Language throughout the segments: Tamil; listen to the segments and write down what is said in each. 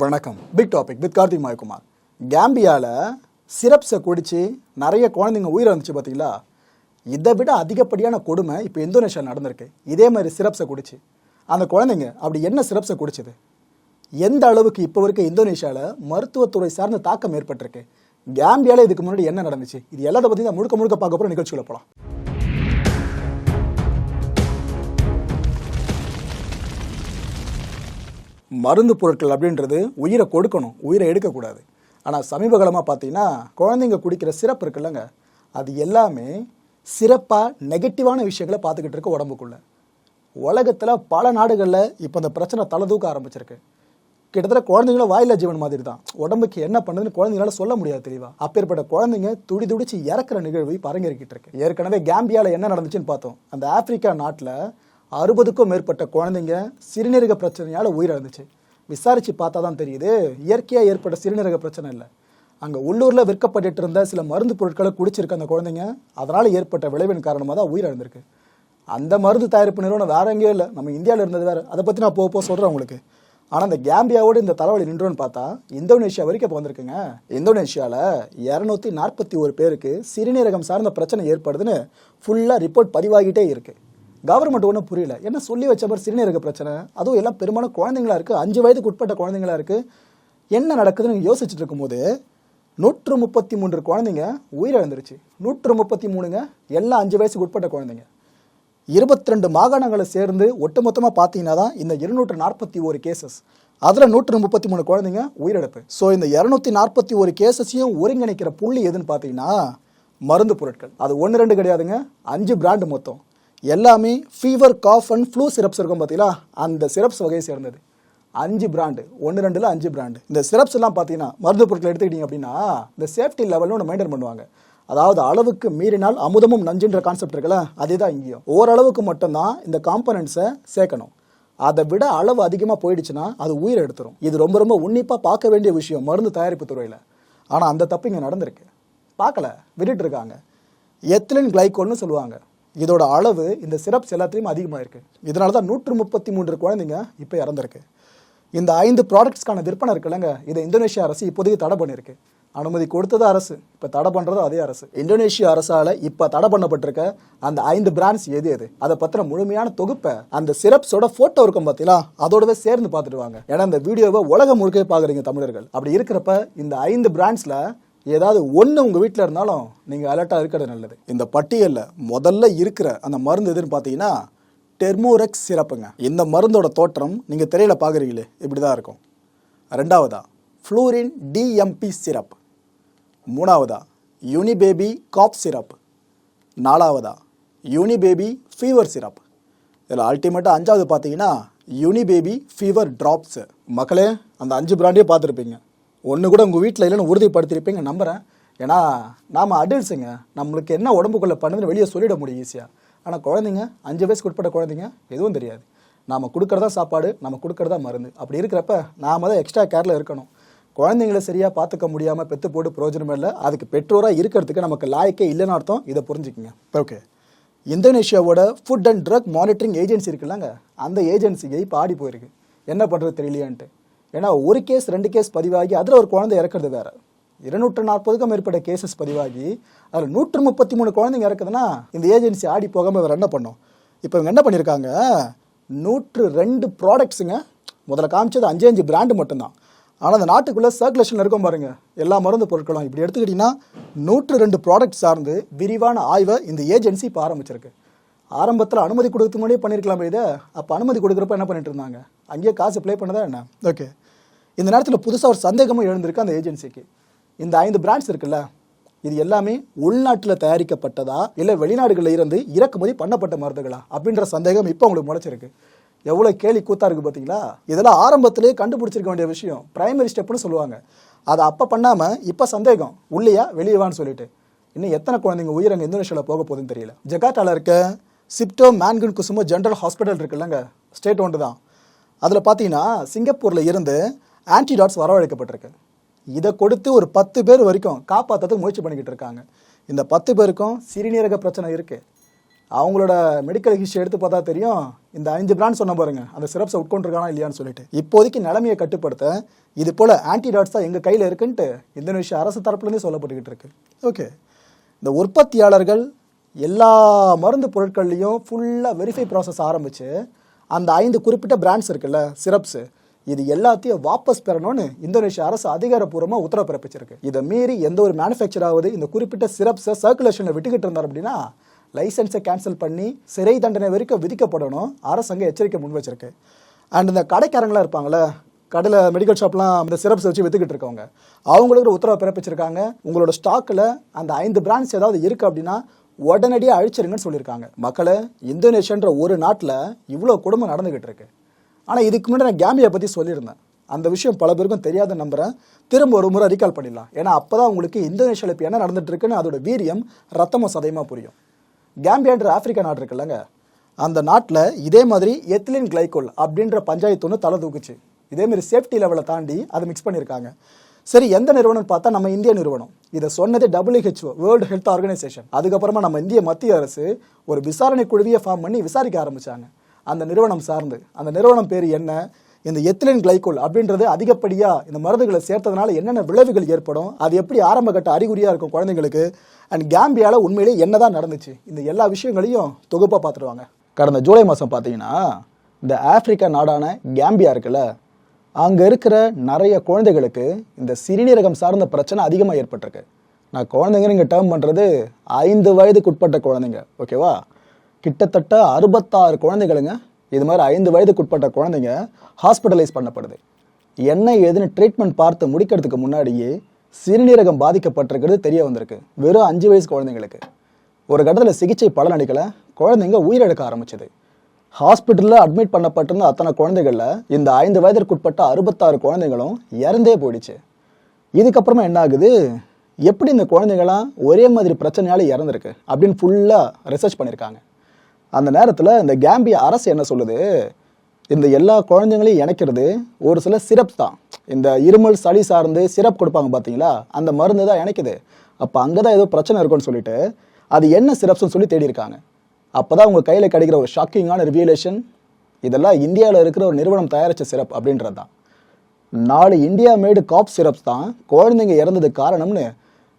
வணக்கம். Big topic with Karthik Mayakumar. கேம்பியாவில் சிரப்ஸை குடித்து நிறைய குழந்தைங்க உயிரிழந்துச்சு பார்த்தீங்களா இதை விட அதிகப்படியான கொடுமை இப்போ இந்தோனேஷியாவில் நடந்திருக்கு. இதே மாதிரி சிரப்ஸை குடிச்சு. அந்த குழந்தைங்க அப்படி என்ன சிரப்ஸை குடிச்சது? எந்த அளவுக்கு இப்போ வரைக்கும் இந்தோனேஷியாவில் மருத்துவத்துறை சார்ந்த தாக்கம் ஏற்பட்டிருக்கு? கேம்பியாவில் இதுக்கு முன்னாடி என்ன நடந்துச்சு? இது எல்லாத்தை பற்றி தான் முழுக்க முழுக்க பார்க்க போகிற நிகழ்ச்சியில் போகலாம் மருந்து பொருட்கள் அப்படின்றது உயிரை கொடுக்கணும் உயிரை எடுக்கக்கூடாது. ஆனால் சமீப காலமாக பார்த்தீங்கன்னா குழந்தைங்க குடிக்கிற சிறப்பு இருக்குல்லங்க. அது எல்லாமே சிறப்பாக நெகட்டிவான விஷயங்களை பார்த்துக்கிட்டு இருக்க உடம்புக்குள்ள. உலகத்தில் பல நாடுகளில் இப்போ இந்த பிரச்சனை தலை தூக்க ஆரம்பிச்சிருக்கு. கிட்டத்தட்ட குழந்தைங்களும் வாயில ஜீவன் மாதிரி தான் உடம்புக்கு என்ன பண்ணுதுன்னு குழந்தைங்களால சொல்ல முடியாது தெளிவா. அப்பேற்பட்ட குழந்தைங்க துடி துடிச்சு இறக்குற நிகழ்வு இப்போ அரங்கேறிக்கிட்டு இருக்கு. ஏற்கனவே கேம்பியாவில் என்ன நடந்துச்சுன்னு பார்த்தோம். அந்த ஆப்பிரிக்கா நாட்டில் அறுபதுக்கும் மேற்பட்ட குழந்தைங்க சிறுநீரக பிரச்சனையால் உயிரிழந்துச்சு. விசாரித்து பார்த்தா தான் தெரியுது இயற்கையாக ஏற்பட்ட சிறுநீரக பிரச்சனை இல்லை. அங்கே உள்ளூரில் விற்கப்பட்டு இருந்த சில மருந்து பொருட்களை குடிச்சிருக்க அந்த குழந்தைங்க அதனால் ஏற்பட்ட விளைவின் காரணமாக தான் உயிரிழந்திருக்கு. அந்த மருந்து தயாரிப்பு நிறுவனம் வேற எங்கேயும் இல்லை. நம்ம இந்தியாவில் இருந்தது வேற. அதை பற்றி நான் போக போக சொல்கிறேன் உங்களுக்கு. ஆனால் இந்த கேம்பியாவோடு இந்த தலைவலி நின்றோன்னு பார்த்தா இந்தோனேஷியா வரைக்கும் இப்போ வந்திருக்குங்க. இந்தோனேஷியாவில் இரநூத்தி நாற்பத்தி ஒரு பேருக்கு சிறுநீரகம் சார்ந்த பிரச்சனை ஏற்படுதுன்னு ஃபுல்லாக ரிப்போர்ட் பதிவாகிட்டே இருக்குது கவர்மெண்ட் ஒன்றும் புரியல. என்ன சொல்லி வச்ச மாதிரி சிறுநீரக பிரச்சனை? அதுவும் எல்லாம் பெரும்பாலும் குழந்தைங்களா இருக்குது அஞ்சு வயதுக்கு உட்பட்ட குழந்தைங்களா இருக்குது என்ன நடக்குதுன்னு யோசிச்சுட்டு இருக்கும்போது நூற்று முப்பத்தி மூன்று குழந்தைங்க உயிரிழந்துருச்சு. நூற்று முப்பத்தி மூணுங்க எல்லாம் அஞ்சு வயசுக்கு உட்பட்ட குழந்தைங்க. இருபத்தி ரெண்டு மாகாணங்களை சேர்ந்து ஒட்டுமொத்தமாக பார்த்தீங்கன்னா தான் இந்த இருநூற்று நாற்பத்தி ஒரு கேசஸ் அதில் நூற்று முப்பத்தி மூணு குழந்தைங்க உயிரிழப்பு. ஸோ இந்த இரநூத்தி நாற்பத்தி ஒரு கேசஸையும் ஒருங்கிணைக்கிற புள்ளி எதுன்னு பார்த்தீங்கன்னா மருந்து பொருட்கள். அது ஒன்று ரெண்டு கிடையாதுங்க அஞ்சு பிராண்டு மொத்தம். எல்லாமே fever cough and flu syrups இருக்கும் பார்த்தீங்களா? அந்த சிரப்ஸ் வகையை சேர்ந்தது. அஞ்சு பிராண்டு ஒன்று ரெண்டில் அஞ்சு பிராண்டு இந்த சிரப்ஸ் எல்லாம் பார்த்தீங்கன்னா மருந்து பொருட்கள் எடுத்துக்கிட்டீங்க அப்படின்னா இந்த சேஃப்டி லெவலும் ஒன்று மெயின்டைன் பண்ணுவாங்க. அதாவது அளவுக்கு மீறினால் அமுதமும் நஞ்சுன்ற கான்செப்ட் இருக்குல்ல அதே தான் இங்கேயும். ஓரளவுக்கு மட்டும்தான் இந்த காம்பனன்ட்ஸை சேர்க்கணும். அதை விட அளவு அதிகமாக போயிடுச்சுன்னா அது உயிரை எடுத்துரும். இது ரொம்ப ரொம்ப உன்னிப்பாக பார்க்க வேண்டிய விஷயம் மருந்து தயாரிப்பு துறையில். ஆனால் அந்த தப்பு இங்கே நடந்திருக்கு. பார்க்கல விட்டுட்டு இருக்காங்க. எத்திலின் கிளைகோல்னு சொல்லுவாங்க. இதோட அளவு இந்த சிரப்ஸ் எல்லாத்துலேயும் அதிகமாக இருக்குது இதனால தான் நூற்று முப்பத்தி மூன்று குழந்தைங்க இப்போ இறந்துருக்கு. இந்த ஐந்து ப்ராடக்ட்ஸ்க்கான விற்பனை இருக்குல்லங்க இதை இந்தோனேஷியா அரசு இப்போதைக்கு தடை பண்ணியிருக்கு. அனுமதி கொடுத்தது அரசு இப்போ தடை பண்ணுறது அதே அரசு. இந்தோனேஷியா அரசால் இப்போ தடை பண்ணப்பட்டிருக்க அந்த ஐந்து பிராண்ட்ஸ் எது எது அதை பற்றின முழுமையான தொகுப்பை அந்த சிரப்ஸோட ஃபோட்டோ இருக்கும் பார்த்தீங்களா அதோடவே சேர்ந்து பார்த்துட்டு வாங்க. ஏன்னா இந்த வீடியோவை உலகம் முழுக்க பார்க்குறீங்க தமிழர்கள். அப்படி இருக்கிறப்ப இந்த ஐந்து பிராண்ட்ஸில் ஏதாவது ஒன்று உங்கள் வீட்டில் இருந்தாலும் நீங்கள் அலர்ட்டாக இருக்கிறது நல்லது. இந்த பட்டியலில் முதல்ல இருக்கிற அந்த மருந்து எதுன்னு பார்த்தீங்கன்னா டெர்மோரெக்ஸ் சிறப்புங்க இந்த மருந்தோட தோற்றம் நீங்கள் திரையில் பார்க்குறீங்களே இப்படி தான் இருக்கும். ரெண்டாவதா ஃப்ளூரின் டிஎம்பி சிரப். மூணாவதா யூனிபேபி காப் சிரப் நாலாவதா யூனிபேபி ஃபீவர் சிரப் இதில் அல்டிமேட்டாக அஞ்சாவது பார்த்தீங்கன்னா யூனிபேபி ஃபீவர் ட்ராப்ஸு மக்களே அந்த அஞ்சு பிராண்டே பார்த்துருப்பீங்க. ஒன்று கூட உங்கள் வீட்டில் இல்லைன்னு உறுதிப்படுத்தியிருப்பீங்க நம்புகிறேன் ஏன்னா நாம் அடல்ட்ஸுங்க நம்மளுக்கு என்ன உடம்புக்குள்ளே பண்ணுதுன்னு வெளியே சொல்லிட முடியும் ஈஸியாக ஆனால் குழந்தைங்க அஞ்சு வயசுக்கு உட்பட்ட குழந்தைங்க எதுவும் தெரியாது. நாம் கொடுக்குறதா சாப்பாடு நம்ம கொடுக்குறதா மருந்து. அப்படி இருக்கிறப்ப நாம தான் எக்ஸ்ட்ரா கேரில் இருக்கணும். குழந்தைங்கள சரியாக பார்த்துக்க முடியாமல் பெத்து போட்டு பிரயோஜனம் இல்லை. அதுக்கு பெற்றோராக இருக்கிறதுக்கு நமக்கு லாயக்கே இல்லைன்னு அர்த்தம். இதை புரிஞ்சுக்கங்க. Okay இந்தோனேஷியாவோட food and drug monitoring agency இருக்குல்லங்க. அந்த ஏஜென்சிக்கு இப்போ ஆடி போயிருக்கு. என்ன பண்ணுறது தெரியலையான்ட்டு. ஏன்னா ஒரு கேஸ் ரெண்டு கேஸ் பதிவாகி அதில் ஒரு குழந்தை இறக்குறது வேற. இருநூற்று நாற்பதுக்கும் மேற்பட்ட கேசஸ் பதிவாகி அதில் நூற்று முப்பத்தி மூணு குழந்தைங்க இறக்குதுன்னா இந்த ஏஜென்சி ஆடி போகாமல் வேறு என்ன பண்ணும்? இப்போ இவங்க என்ன பண்ணியிருக்காங்க நூற்று ரெண்டு ப்ராடக்ட்ஸுங்க முதல்ல காமிச்சது அஞ்சு அஞ்சு பிராண்டு மட்டும்தான். ஆனால் அந்த நாட்டுக்குள்ளே சர்க்குலேஷன் இருக்கும் பாருங்கள் எல்லா மருந்து பொருட்களும். இப்படி எடுத்துக்கிட்டிங்கன்னா நூற்று ரெண்டு ப்ராடக்ட் சார்ந்து விரிவான ஆய்வை இந்த ஏஜென்சி இப்போ ஆரம்பிச்சிருக்கு. ஆரம்பத்தில் அனுமதி கொடுத்து முன்னாடியே பண்ணியிருக்கலாமே இதை. அப்போ அனுமதி கொடுக்குறப்ப என்ன பண்ணிட்டு இருந்தாங்க? அங்கேயே காசு ப்ளே பண்ணதா என்ன? ஓகே இந்த நேரத்தில் புதுசாக ஒரு சந்தேகமும் எழுந்திருக்கு அந்த ஏஜென்சிக்கு இந்த ஐந்து பிராண்ட்ஸ் இருக்குல்ல இது எல்லாமே உள்நாட்டில் தயாரிக்கப்பட்டதா? இல்லை வெளிநாடுகளில் இருந்து இறக்குமதி பண்ணப்பட்ட மருந்துகளா? அப்படின்ற சந்தேகம் இப்போ உங்களுக்கு முளைச்சிருக்கு. எவ்வளோ கேலி கூத்தா இருக்கு பார்த்தீங்களா இதெல்லாம் ஆரம்பத்திலே கண்டுபிடிச்சிருக்க வேண்டிய விஷயம். பிரைமரி ஸ்டெப்னு சொல்லுவாங்க. அதை அப்போ பண்ணாமல் இப்போ சந்தேகம். உள்ளேயா வெளியவான்னு சொல்லிட்டு. இன்னும் எத்தனை குழந்தைங்க உயிரங்க இந்தோனேஷியாவில் போக போகுதுன்னு தெரியல. ஜகாட்டாவில் இருக்க Cipto Mangunkusumo general hospital இருக்குல்லங்க. ஸ்டேட் ஒன்று தான். அதில் பார்த்தீங்கன்னா சிங்கப்பூரில் இருந்து ஆன்டிடாட்ஸ் வரவழைக்கப்பட்டிருக்கு. இதை கொடுத்து ஒரு பத்து பேர் வரைக்கும் காப்பாற்றுறதுக்கு முயற்சி பண்ணிக்கிட்டு இருக்காங்க. இந்த பத்து பேருக்கும் சிறுநீரக பிரச்சனை இருக்குது அவங்களோட மெடிக்கல் ஹிஸ்ட்ரி எடுத்து பார்த்தா தெரியும். இந்த அஞ்சு பிராண்ட் சொன்ன பாருங்க. அந்த சிரப்ஸை உட்கொண்டிருக்கானா இல்லையான்னு சொல்லிட்டு. இப்போதைக்கு நிலைமையை கட்டுப்படுத்த இது போல் ஆன்டிடாட்ஸ் தான் எங்கள் கையில் இருக்குன்ட்டு இந்தோனேஷியா அரசு தரப்புலேருந்து சொல்லப்பட்டுக்கிட்டு இருக்கு. ஓகே இந்த உற்பத்தியாளர்கள் எல்லா மருந்து பொருட்கள்லையும் ஃபுல்லாக வெரிஃபை ப்ராசஸ் ஆரம்பித்து அந்த ஐந்து குறிப்பிட்ட பிராண்ட்ஸ் இருக்குல்ல சிரப்ஸு இது எல்லாத்தையும் வாபஸ் பெறணும்னு இந்தோனேஷியா அரசு அதிகாரப்பூர்வமாக உத்தரவு பிறப்பிச்சிருக்கு. இதை மீறி எந்த ஒரு மேனுஃபேக்சர் ஆகுது இந்த குறிப்பிட்ட சிரப்ஸை சர்க்குலேஷனில் விட்டுக்கிட்டு இருந்தார் அப்படின்னா லைசன்ஸை கேன்சல் பண்ணி சிறை தண்டனை வரைக்கும் விதிக்கப்படணும். அரசாங்கம் எச்சரிக்கை முன் வச்சிருக்கு. அண்ட் இந்த கடைக்காரங்களாம் இருப்பாங்களே கடையில் மெடிக்கல் ஷாப்லாம் இந்த சிரப்ஸ் வச்சு வித்துக்கிட்டு இருக்கவங்க அவங்களுக்கு ஒரு உத்தரவை பிறப்பிச்சிருக்காங்க. உங்களோட ஸ்டாக்கில் அந்த ஐந்து பிராண்ட்ஸ் ஏதாவது இருக்குது அப்படின்னா உடனடியாக அழிச்சிருங்கன்னு சொல்லியிருக்காங்க. மக்களை இந்தோனேஷியன்ற ஒரு நாட்டில் இவ்வளோ குடும்பம் நடந்துக்கிட்டு இருக்கு. ஆனால் இதுக்கு முன்னாடி நான் கேம்பியை பற்றி சொல்லியிருந்தேன். அந்த விஷயம் பல பேருக்கும் தெரியாத நம்புறேன். திரும்ப ஒரு முறை ரீகால் பண்ணிடலாம். ஏன்னா அப்போ தான் உங்களுக்கு இந்தோனேஷியாவில் இப்போ என்ன நடந்துட்டுருக்குன்னு அதோட வீரியம் ரத்தமும் சதயமாக புரியும். கேம்பியான்ற ஆப்பிரிக்கா நாடு இருக்குல்லங்க அந்த நாட்டில் இதே மாதிரி எத்திலின் கிளைகோல் அப்படின்ற பஞ்சாயத்து ஒன்று தலை தூக்குச்சு. இதே மாதிரி சேஃப்டி லெவலை தாண்டி அதை மிக்ஸ் பண்ணியிருக்காங்க. சரி எந்த நிறுவனம் பார்த்தா நம்ம இந்திய நிறுவனம். இதை சொன்னது டபிள்யூஹெச்ஓ வேர்ல்டு ஹெல்த் ஆர்கனைசேஷன் அதுக்கப்புறமா நம்ம இந்திய மத்திய அரசு ஒரு விசாரணை குழுவியை ஃபார்ம் பண்ணி விசாரிக்க ஆரம்பித்தாங்க அந்த நிறுவனம் சார்ந்து. அந்த நிறுவனம் பேர் என்ன? இந்த எத்திலின் கிளைகோல் அப்படின்றது அதிகப்படியாக இந்த மருந்துகளை சேர்த்ததுனால என்னென்ன விளைவுகள் ஏற்படும்? அது எப்படி ஆரம்ப கட்ட அறிகுறியாக இருக்கும் குழந்தைங்களுக்கு? அண்ட் கேம்பியால உண்மையிலேயே என்னதான் நடந்துச்சு? இந்த எல்லா விஷயங்களையும் தொகுப்பாக பார்த்துருவாங்க கடந்த ஜூலை மாதம் பார்த்தீங்கன்னா இந்த ஆப்பிரிக்கா நாடான கேம்பியா இருக்குல்ல அங்கே இருக்கிற நிறைய குழந்தைகளுக்கு இந்த சிறுநீரகம் சார்ந்த பிரச்சனை அதிகமாக ஏற்பட்டிருக்கு. நான் குழந்தைங்க இங்கே டேர்ம் பண்ணுறது ஐந்து வயதுக்குட்பட்ட குழந்தைங்க ஓகேவா கிட்டத்தட்ட அறுபத்தாறு குழந்தைகளுங்க இது மாதிரி ஐந்து வயதுக்குட்பட்ட குழந்தைங்க ஹாஸ்பிட்டலைஸ் பண்ணப்படுது. என்ன ஏதுன்னு ட்ரீட்மெண்ட் பார்த்து முடிக்கிறதுக்கு முன்னாடியே சிறுநீரகம் பாதிக்கப்பட்டிருக்கிறது தெரிய வந்திருக்கு. வெறும் அஞ்சு வயசு குழந்தைங்களுக்கு. ஒரு கட்டத்தில் சிகிச்சை பலனளிக்கல குழந்தைங்க உயிரிழக்க ஆரம்பிச்சது. ஹாஸ்பிட்டலில் அட்மிட் பண்ணப்பட்டிருந்த அத்தனை குழந்தைகளில் இந்த ஐந்து வயதிற்குட்பட்ட அறுபத்தாறு குழந்தைகளும் இறந்தே போயிடுச்சு. இதுக்கப்புறமா என்ன ஆகுது எப்படி இந்த குழந்தைங்களாம் ஒரே மாதிரி பிரச்சனையால் இறந்துருக்கு அப்படின்னு ஃபுல்லாக ரிசர்ச் பண்ணியிருக்காங்க அந்த நேரத்தில் இந்த கேம்பிய அரசு என்ன சொல்லுது? இந்த எல்லா குழந்தைங்களையும் இணைக்கிறது ஒரு சில சிரப்ஸ் தான். இந்த இருமல் சளி சார்ந்து சிரப் கொடுப்பாங்க பார்த்தீங்களா அந்த மருந்து தான் இணைக்குது. அப்போ அங்கே தான் ஏதோ பிரச்சனை இருக்குன்னு சொல்லிட்டு அது என்ன சிரப்ஸ்னு சொல்லி தேடி இருக்காங்க அப்போ தான் உங்கள் கையில் கிடைக்கிற ஒரு ஷாக்கிங்கான ரிவியலேஷன் இதெல்லாம் இந்தியாவில் இருக்கிற ஒரு நிறுவனம் தயாரித்த சிரப் அப்படின்றது தான். நாலு இந்தியா மேடு காப் சிரப்ஸ் தான் குழந்தைங்க இறந்தது காரணம்னு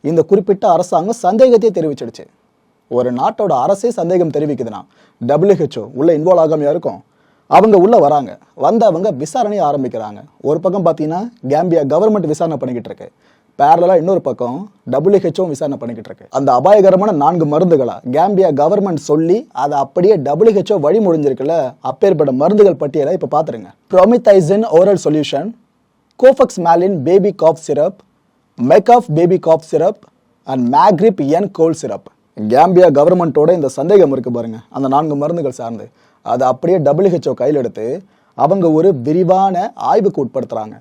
இந்த குறிப்பிட்ட அரசாங்கம் சந்தேகத்தையே தெரிவிச்சிடுச்சு. ஒரு நாட்டோட அரசே சந்தேகம் தெரிவிக்குதுன்னா டபிள்யூஹெச்ஓ உள்ளே இன்வால்வ் ஆகாமையாக இருக்கும்? அவங்க உள்ளே வராங்க. வந்து அவங்க விசாரணையை ஆரம்பிக்கிறாங்க. ஒரு பக்கம் பார்த்தீங்கன்னா கேம்பியா கவர்மெண்ட் விசாரணை பண்ணிக்கிட்டு இருக்கு. பேரலாக இன்னொரு பக்கம் டபிள்யூஹெச்ஓ விசாரணை பண்ணிக்கிட்டு இருக்கு. அந்த அபாயகரமான நான்கு மருந்துகளை கேம்பியா கவர்மெண்ட் சொல்லி அதை அப்படியே டபிள்யூஹெச்ஓ வழி முடிஞ்சிருக்குல்ல அப்பேற்பட்ட மருந்துகள் பட்டியலை இப்போ பார்த்துருங்க promethazine oral solution Kofexmalin baby cough syrup Makoff baby cough syrup and Magrip N cold syrup Gambia கவர்மெண்ட்டோட இந்த சந்தேகம் இருக்கு பாருங்க அந்த நான்கு மருந்துகள் சார்ந்து. அதை அப்படியே டபிள்யூஹெச்ஓ கையில் எடுத்து அவங்க ஒரு விரிவான ஆய்வுக்கு உட்படுத்துகிறாங்க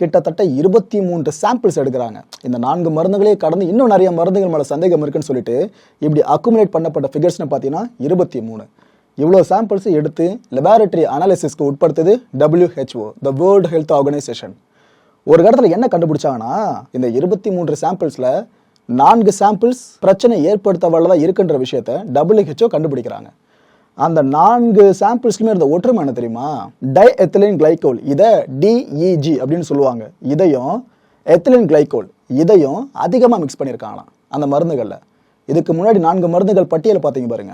கிட்டத்தட்ட இருபத்தி மூன்று சாம்பிள்ஸ் எடுக்கிறாங்க. இந்த நான்கு மருந்துகளே கடந்து இன்னும் நிறைய மருந்துகள் மேலே சந்தேகம் இருக்குன்னு சொல்லிட்டு இப்படி அக்குமுலேட் பண்ணப்பட்ட ஃபிகர்ஸ்னு பார்த்தீங்கன்னா இருபத்தி மூணு. இவ்வளோ சாம்பிள்ஸ் எடுத்து லெபார்டரி அனாலிசிஸ்க்கு உட்படுத்துது WHO the world health organization ஒரு இடத்துல என்ன கண்டுபிடிச்சாங்கன்னா இந்த இருபத்தி மூன்று சாம்பிள்ஸில் நான்கு சாம்பிள்ஸ் பிரச்சனை ஏற்படுத்த வல்லதாக இருக்குன்ற விஷயத்த டபுள்யூஹெச்ஓ கண்டுபிடிக்கிறாங்க. அந்த நான்கு சாம்பிள்ஸ்க்குமே இருந்த ஒற்றுமை என்ன தெரியுமா? டை எத்திலின் கிளைகோல் இதை டிஇஜி அப்படின்னு சொல்லுவாங்க. இதையும் எத்திலின் கிளைகோல் இதையும் அதிகமாக மிக்ஸ் பண்ணியிருக்காங்களாம். அந்த மருந்துகளில். இதுக்கு முன்னாடி நான்கு மருந்துகள் பட்டியலை பார்த்தீங்க பாருங்க.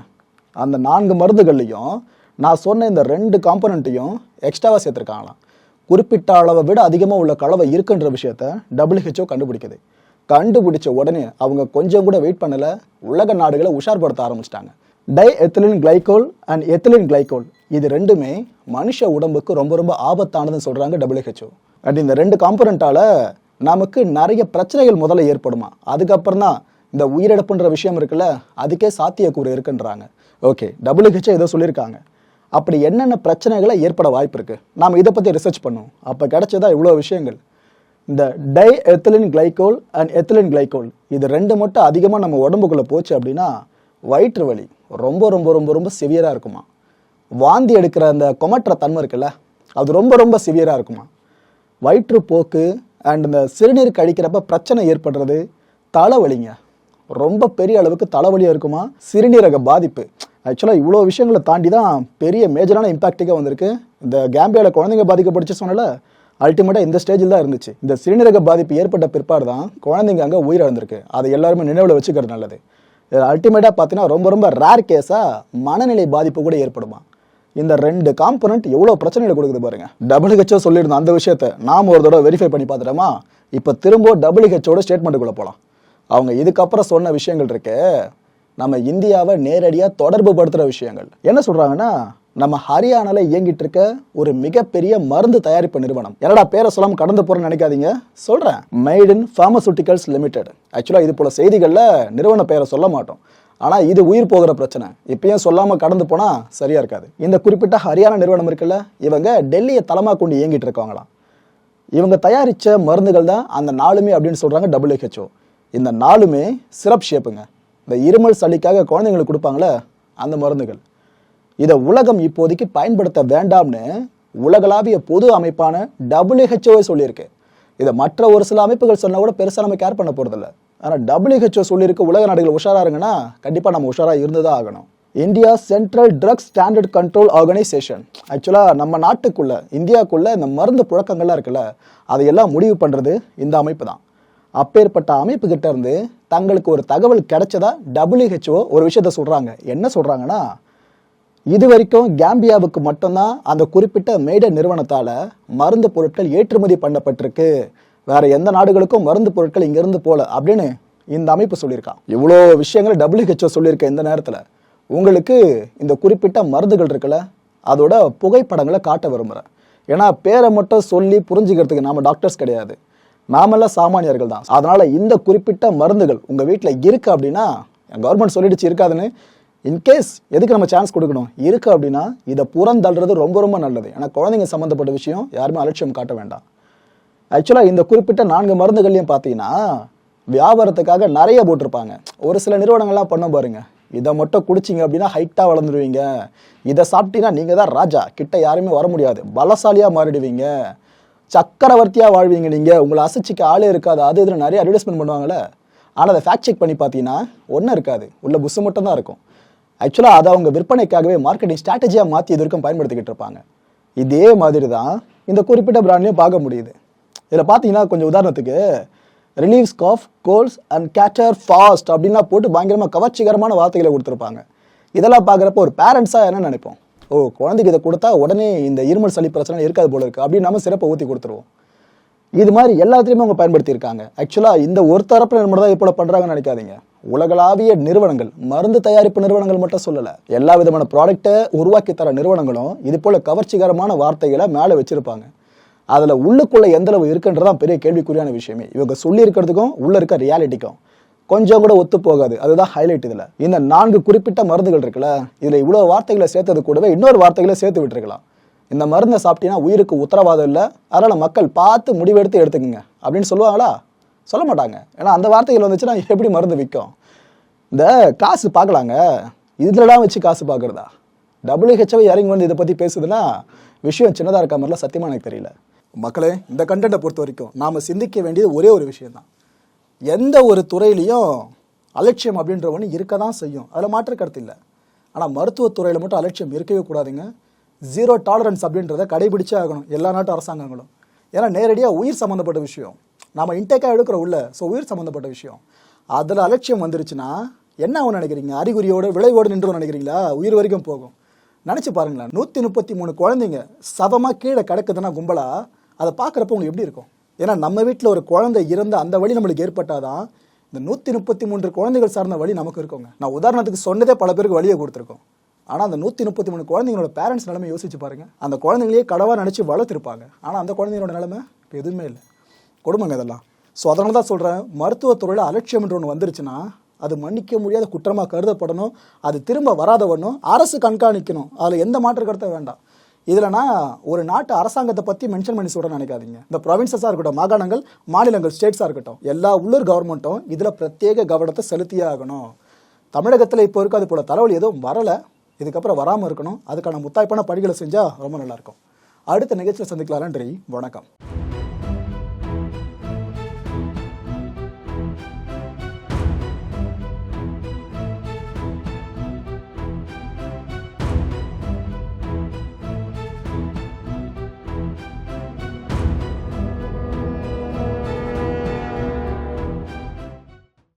அந்த நான்கு மருந்துகள்லையும் நான் சொன்ன இந்த ரெண்டு காம்பனண்ட்டையும் எக்ஸ்ட்ராவாக சேர்த்துருக்காங்களாம். குறிப்பிட்ட அளவை விட அதிகமாக உள்ள கலவை இருக்குன்ற விஷயத்த டபிள்யூஹெச்ஓ கண்டுபிடிக்குது. கண்டுபிடிச்ச உடனே அவங்க கொஞ்சம் கூட வெயிட் பண்ணல. உலக நாடுகளை உஷார்படுத்த ஆரம்பிச்சிட்டாங்க. Diethylene glycol and ethylene glycol இது ரெண்டுமே மனுஷ உடம்புக்கு ரொம்ப ரொம்ப ஆபத்தானதுன்னு சொல்கிறாங்க டபிள்யூஹெச்ஓ அண்ட் இந்த ரெண்டு காம்பனண்ட்டால் நமக்கு நிறைய பிரச்சனைகள் முதல்ல ஏற்படுமா? அதுக்கப்புறம் தான் இந்த உயிரிழப்புன்ற விஷயம் இருக்குல்ல அதுக்கே சாத்தியக்கூறு இருக்குன்றாங்க. ஓகே டபிள்யூஹெச்ஓ ஏதோ சொல்லியிருக்காங்க. அப்படி என்னென்ன பிரச்சனைகளை ஏற்பட வாய்ப்பு இருக்குது நாம் இதை பற்றி ரிசர்ச் பண்ணோம் அப்போ கிடைச்சதா இவ்வளோ விஷயங்கள். இந்த diethylene glycol and ethylene glycol இது ரெண்டு மட்டும் அதிகமாக நம்ம உடம்புக்குள்ளே போச்சு அப்படின்னா வயிற்று வலி ரொம்ப ரொம்ப ரொம்ப ரொம்ப சிவியராக இருக்குமா? வாந்தி எடுக்கிற அந்த கொமட்டுற தன்மை இருக்குல்ல அது ரொம்ப ரொம்ப சிவியராக இருக்குமா? வயிற்றுப்போக்கு அண்ட் இந்த சிறுநீர் கழிக்கிறப்ப பிரச்சனை ஏற்படுறது தலைவலிங்க. ரொம்ப பெரிய அளவுக்கு தலைவலியாக இருக்குமா? சிறுநீரக பாதிப்பு. ஆக்சுவலாக இவ்வளோ விஷயங்களை தாண்டி தான் பெரிய மேஜரான இம்பாக்டிக்காக வந்திருக்கு. இந்த கேம்பியாவில் குழந்தைங்க பாதிக்கப்பட்டுச்சு சொன்னல அல்டிமேட்டாக இந்த ஸ்டேஜில் தான் இருந்துச்சு. இந்த சிறுநீரக பாதிப்பு ஏற்பட்ட பிற்பாடு தான் குழந்தைங்க அங்கே உயிரிழந்திருக்கு. அதை எல்லாருமே நினைவில் வச்சுக்கிறது நல்லது. அல்டிமேட்டாக பார்த்தீங்கன்னா ரொம்ப ரொம்ப ரேர் கேஸாக மனநிலை பாதிப்பு கூட ஏற்படுமா? இந்த ரெண்டு காம்பனண்ட் எவ்வளோ பிரச்சனைகளை கொடுக்குது பாருங்க. டபிள்யூஹெச்ஓ சொல்லியிருந்தோம் அந்த விஷயத்தை நாம் ஒரு தடவை வெரிஃபை பண்ணி பார்த்துட்டோமா? இப்போ திரும்ப டபிள்யூஹெச்ஓட ஸ்டேட்மெண்ட்டுக்குள்ளே போகலாம் அவங்க இதுக்கப்புறம் சொன்ன விஷயங்கள் இருக்கு நம்ம இந்தியாவை நேரடியாக தொடர்பு படுத்துகிற விஷயங்கள். என்ன சொல்கிறாங்கன்னா நம்ம ஹரியானால இயங்கிட்டு இருக்க ஒரு மிகப்பெரிய மருந்து தயாரிப்பு நிறுவனம். என்னடா பேரை சொல்லாம கடந்து போறேன்னு நினைக்காதீங்க. சொல்றேன். மெய்ட் இன் ஃபார்மசூட்டிகல்ஸ் லிமிடெட் ஆக்சுவலாக இது போல செய்திகளில் நிறுவன பெயரை சொல்ல மாட்டோம். ஆனால் இது உயிர் போகிற பிரச்சனை. இப்பயும் சொல்லாமல் கடந்து போனால் சரியாக இருக்காது. இந்த குறிப்பிட்ட ஹரியானா நிறுவனம் இருக்குல்ல இவங்க டெல்லியை தளமாக கொண்டு இயங்கிட்டு இருக்காங்களாம். இவங்க தயாரித்த மருந்துகள் தான் அந்த நாலுமே அப்படின்னு சொல்கிறாங்க டபிள்யூஹெச்ஓ இந்த நாலுமே சிரப் ஷேப்புங்க இந்த இருமல் சளிக்காக குழந்தைங்களுக்கு கொடுப்பாங்களே அந்த மருந்துகள். இதை உலகம் இப்போதைக்கு பயன்படுத்த வேண்டாம்னு உலகளாவிய பொது அமைப்பான WHO சொல்லியிருக்கு. இதை மற்ற ஒரு சில அமைப்புகள் சொன்னால் கூட பெருசாக நம்ம கேர் பண்ண போகிறதில்ல ஆனால் டபிள்யூஹெச்ஓ சொல்லியிருக்கு உலக நாடுகள் உஷாராக இருங்கன்னா கண்டிப்பாக நம்ம உஷாராக இருந்து தான் ஆகணும். India central drugs standard control organisation ஆக்சுவலாக நம்ம நாட்டுக்குள்ளே இந்தியாவுக்குள்ளே இந்த மருந்து புழக்கங்கள்லாம் இருக்குல்ல அதையெல்லாம் முடிவு பண்ணுறது இந்த அமைப்பு தான். அப்பேற்பட்ட அமைப்புக்கிட்டேருந்து இருந்து தங்களுக்கு ஒரு தகவல் கிடைச்சதா டபிள்யூஹெச்ஓ ஒரு விஷயத்த சொல்கிறாங்க என்ன சொல்கிறாங்கன்னா இது வரைக்கும் கேம்பியாவுக்கு மட்டும்தான் அந்த குறிப்பிட்ட மேட நிறுவனத்தால் மருந்து பொருட்கள் ஏற்றுமதி பண்ணப்பட்டிருக்கு. வேற எந்த நாடுகளுக்கும் மருந்து பொருட்கள் இங்கிருந்து போல அப்படின்னு இந்த அமைப்பு சொல்லியிருக்கான். இவ்வளோ விஷயங்கள் டபிள்யூஹெச்ஓ சொல்லியிருக்க இந்த நேரத்தில். உங்களுக்கு இந்த குறிப்பிட்ட மருந்துகள் இருக்குல்ல அதோட புகைப்படங்களை காட்ட விரும்புகிறேன் ஏன்னா பேரை மட்டும் சொல்லி புரிஞ்சுக்கிறதுக்கு நாம டாக்டர்ஸ் கிடையாது. நாமெல்லாம் சாமானியர்கள் தான். அதனால இந்த குறிப்பிட்ட மருந்துகள் உங்கள் வீட்டில் இருக்கு அப்படின்னா கவர்மெண்ட் சொல்லிடுச்சு இருக்காதுன்னு இன்கேஸ் எதுக்கு நம்ம சான்ஸ் கொடுக்கணும்? இருக்கு அப்படின்னா இதை புறந்தள்ளுறது ரொம்ப ரொம்ப நல்லது. ஏன்னா குழந்தைங்க சம்மந்தப்பட்ட விஷயம் யாருமே அலட்சியம் காட்ட வேண்டாம். ஆக்சுவலாக இந்த குறிப்பிட்ட நான்கு மருந்துகள்லையும் பார்த்தீங்கன்னா வியாபாரத்துக்காக நிறைய போட்டிருப்பாங்க. ஒரு சில நிறுவனங்கள்லாம் பண்ண பாருங்க. இதை மட்டும் குடிச்சிங்க அப்படின்னா ஹைட்டாக வளர்ந்துருவீங்க. இதை சாப்பிட்டீங்கன்னா நீங்கள் தான் ராஜா. கிட்ட யாருமே வர முடியாது. பலசாலியாக மாறிடுவீங்க. சக்கரவர்த்தியாக வாழ்வீங்க நீங்கள் உங்களை அசைச்சிக்க ஆளே இருக்காது. அது இதில் நிறைய அட்வர்டைஸ்மெண்ட் பண்ணுவாங்கல்ல. ஆனால் அதை ஃபேக்ட் செக் பண்ணி பார்த்தீங்கன்னா ஒன்றும் இருக்காது. உள்ள புஷு மட்டும் தான் இருக்கும். ஆக்சுவலாக அதை அவங்க விற்பனைக்காகவே மார்க்கெட்டிங் ஸ்ட்ராட்டஜியாக மாற்றி இது வரைக்கும் பயன்படுத்திக்கிட்டு இருப்பாங்க. இதே மாதிரி தான் இந்த குறிப்பிட்ட பிராண்ட்லையும் பார்க்க முடியுது. இதில் பார்த்தீங்கன்னா கொஞ்சம் உதாரணத்துக்கு relieves cough colds and catarrh fast அப்படின்லாம் போட்டு பயங்கரமாக கவர்ச்சிகரமான வார்த்தைகளை கொடுத்துருப்பாங்க. இதெல்லாம் பார்க்குறப்ப ஒரு பேரண்ட்ஸாக என்ன நினைப்போம்? ஓ குழந்தைக்கு இதை கொடுத்தா உடனே இந்த இருமல் சளி பிரச்சனை இருக்காது போல இருக்குது அப்படின்னு நம்ம சிறப்பை ஊற்றி கொடுத்துருவோம். இது மாதிரி எல்லாத்துலேயுமே அவங்க பயன்படுத்தியிருக்காங்க. ஆக்சுவலாக இந்த ஒரு தரப்பில் மட்டும் தான் இப்போ பண்ணுறாங்கன்னு நினைக்காதீங்க. உலகளாவிய நிறுவனங்கள் மருந்து தயாரிப்பு நிறுவனங்கள் மட்டும் சொல்லலை எல்லா விதமான ப்ராடக்ட்டை உருவாக்கி தர நிறுவனங்களும் இது போல கவர்ச்சிகரமான வார்த்தைகளை மேலே வச்சிருப்பாங்க. அதில் உள்ளுக்குள்ளே எந்தளவு இருக்குன்றதான் பெரிய கேள்விக்குறியான விஷயமே. இவங்க சொல்லியிருக்கிறதுக்கும் உள்ளே உள்ள இருக்க ரியாலிட்டிக்கும் கொஞ்சம் கூட ஒத்து போகாது. அதுதான் ஹைலைட் இதில். இந்த நான்கு குறிப்பிட்ட மருந்துகள் இருக்குல்ல இதில் இவ்வளோ வார்த்தைகளை சேர்த்தது கூடவே இன்னொரு வார்த்தைகளை சேர்த்து விட்டுருக்கலாம். இந்த மருந்தை சாப்பிட்டீங்கன்னா உயிருக்கு உத்தரவாதம் இல்லை. அதனால் மக்கள் பார்த்து முடிவெடுத்து எடுத்துக்கங்க. அப்படின்னு சொல்லுவாங்களா? சொல்ல மாட்டாங்க. ஏன்னா அந்த வார்த்தைகள் வந்துச்சுன்னா எப்படி மருந்து விற்கும் இந்த காசு பார்க்கலாங்க. இதுலலாம் வச்சு காசு பார்க்குறதா? டபிள்யூஹெச்ஓ இறங்கி வந்து இதை பற்றி பேசுதுன்னா விஷயம் சின்னதாக இருக்க மாதிரிலாம் சத்தியமாக எனக்கு தெரியல. மக்களே இந்த கண்டென்ட்டை பொறுத்த வரைக்கும் நாம் சிந்திக்க வேண்டியது ஒரே ஒரு விஷயந்தான் எந்த ஒரு துறையிலையும் அலட்சியம் அப்படின்ற ஒன்று இருக்க தான் செய்யும். அதில் மாற்று கருத்து இல்லை. ஆனால் மருத்துவத்துறையில் மட்டும் அலட்சியம் இருக்கவே கூடாதுங்க. ஜீரோ டாலரன்ஸ் அப்படின்றத கடைபிடிச்சே ஆகணும் எல்லா நாட்டு அரசாங்கங்களும். ஏன்னா நேரடியாக உயிர் சம்மந்தப்பட்ட விஷயம். நம்ம இன்டேக்காக எடுக்கிற உள்ள. ஸோ உயிர் சம்மந்தப்பட்ட விஷயம். அதில் அலட்சியம் வந்துருச்சுன்னா என்ன ஆகும் நினைக்கிறீங்க? அறிகுறியோட விளைவோடு நின்று நினைக்கிறீங்களா? உயிர் வரைக்கும் போகும். நினச்சி பாருங்களேன் நூற்றி முப்பத்தி மூணு குழந்தைங்க சதமாக கீழே கிடக்குதுன்னா கும்பலாக அதை பார்க்குறப்ப உங்களுக்கு எப்படி இருக்கும்? ஏன்னா நம்ம வீட்டில் ஒரு குழந்தை இறந்த அந்த வழி நம்மளுக்கு ஏற்பட்டாதான் இந்த நூற்றி முப்பத்தி மூன்று குழந்தைகள் சார்ந்த வழி நமக்கு இருக்குங்க. நான் உதாரணத்துக்கு சொன்னதே பல பேருக்கு வழியை கொடுத்துருக்கோம். ஆனால் அந்த நூற்றி முப்பத்தி மூணு குழந்தைங்களோட பேரண்ட்ஸ் நிலைமை யோசிச்சு பாருங்கள் அந்த குழந்தைங்களையே கடவாக நினச்சி வளர்த்துருப்பாங்க. ஆனால் அந்த குழந்தைங்களோட நிலைமை இப்போ எதுவுமே இல்லை. கொடுமைங்க இதெல்லாம். ஸோ அதனால தான் சொல்கிறேன் மருத்துவத்துறையில் அலட்சியம்ன்ற ஒன்று வந்துருச்சுன்னா அது மன்னிக்க முடியாத குற்றமாக கருதப்படணும் அது திரும்ப வராத ஒன்றும் அரசு கண்காணிக்கணும். அதில் எந்த மாற்று கருத்தை வேண்டாம். இதில் நான் ஒரு நாட்டு அரசாங்கத்தை பற்றி மென்ஷன் பண்ணி சொல்கிறேன்னு நினைக்காதீங்க. இந்த ப்ரொவின்சஸாக இருக்கட்டும் மாகாணங்கள் மாநிலங்கள் ஸ்டேட்ஸாக இருக்கட்டும் எல்லா உள்ளூர் கவர்மெண்ட்டும் இதில் பிரத்யேக கவனத்தை செலுத்தியே ஆகணும். தமிழகத்தில் இப்போ இருக்க அது போல தலைவலி எதுவும் வரலை. இதுக்கப்புறம் வராமல் இருக்கணும். அதுக்கான முத்தாய்ப்பான படிகளை செஞ்சால் ரொம்ப நல்லாயிருக்கும் அடுத்த நிகழ்ச்சியில் சந்திக்கலாம். நன்றி. வணக்கம்.